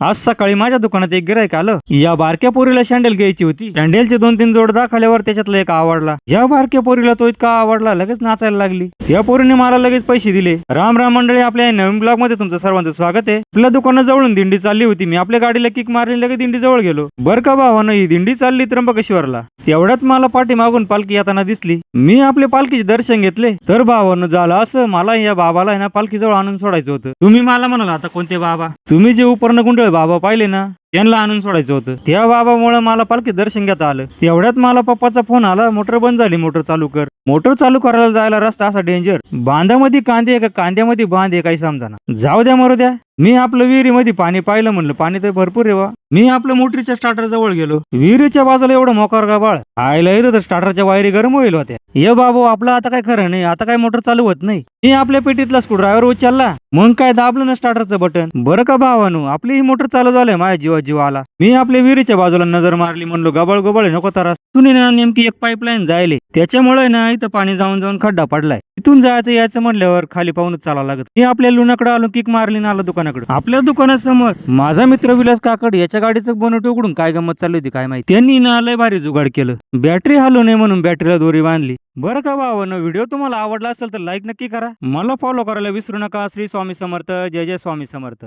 आज सकाळी माझ्या दुकानात एक गिरायक आलं. या बारक्या पोरीला शँडल घ्यायची होती. शँडेलचे दोन तीन जोड दाखवल्यावर त्याच्यातला एक आवडला. या बारक्या पोरीला तो इतका आवडला लगेच नाचायला लागली. त्या पोरीने मला लगेच पैसे दिले. राम राम मंडळी आपल्या नवीन ब्लॉगमध्ये तुमचं सर्वांचं स्वागत आहे. आपल्या दुकानाजवळून दिंडी चालली होती. मी आपल्या गाडीला किक मारली लगेच दिंडी जवळ गेलो. बर का भावानं ही दिंडी चालली त्र्यंबकेश्वरला. तेवढ्यात मला पाठीमागून पालखी येताना दिसली. मी आपले पालखीचे दर्शन घेतले. तर भावानं झालं असं मला या बाबाला ना पालखीजवळ आणून सोडायचं होतं. तुम्ही मला म्हणाल आता कोणते बाबा? तुम्ही जे उपर्ण गुंडळ बाबा पाहिले ना? त्यांना आणून सोडायचं होतं. त्या बाबामुळे मला पालखी दर्शन घेता आलं. तेवढ्यात मला पप्पाचा फोन आला मोटर बंद झाली मोटर चालू कर. मोटर चालू करायला जायला रस्ता असा डेंजर बांधामध्ये कांदे का? कांद्यामध्ये बांध आहे काही समजाना. जाऊ द्या मरू द्या. मी आपलं विहिरीमध्ये पाणी पाहिलं म्हणलं पाणी तर भरपूर आहे वा मी आपलं मोटरीच्या स्टार्टर जवळ गेलो. विहिरीच्या बाजूला एवढं मोकार गाबाळ आयला येतो तर स्टार्टरच्या वायरी गरम होईल होत्या. ये बाबू आपलं आता काय खरं नाही आता काय मोटर चालू होत नाही. मी आपल्या पेटीतला स्क्रू ड्रायव्हर उचलला. मग काय दाबलं ना स्टार्टरचं बटन बरं का भावानू आपली ही मोटर चालू झालंय माझ्या जीवा जीव आला मी आपल्या विहिरीच्या बाजूला नजर मारली म्हणलो गबळ गबळ नको तारा. तुने ना नेमकी एक पाईपलाईन जायले. त्याच्यामुळे ना इथं पाणी जाऊन जाऊन खड्डा पडलाय. इथून जायचं यायचं म्हणल्यावर खाली पाहूनच चालावं लागत. मी आपल्या लुणाकडे आलो किक मारली ना आलो दुकानाकडे आपल्या दुकानासमोर माझा मित्र विलास काकड याच्या गाडीचं बोनट उघडून काय गमत चालली होती काय माहिती? त्यांनी ना लय भारी जुगाड केलं. बॅटरी हलू नये म्हणून बॅटरीला दोरी बांधली. बरं का भावानं व्हिडिओ तुम्हाला आवडला असेल तर लाईक नक्की करा. मला फॉलो करायला विसरू नका. श्री स्वामी समर्थ. जय जय स्वामी समर्थ.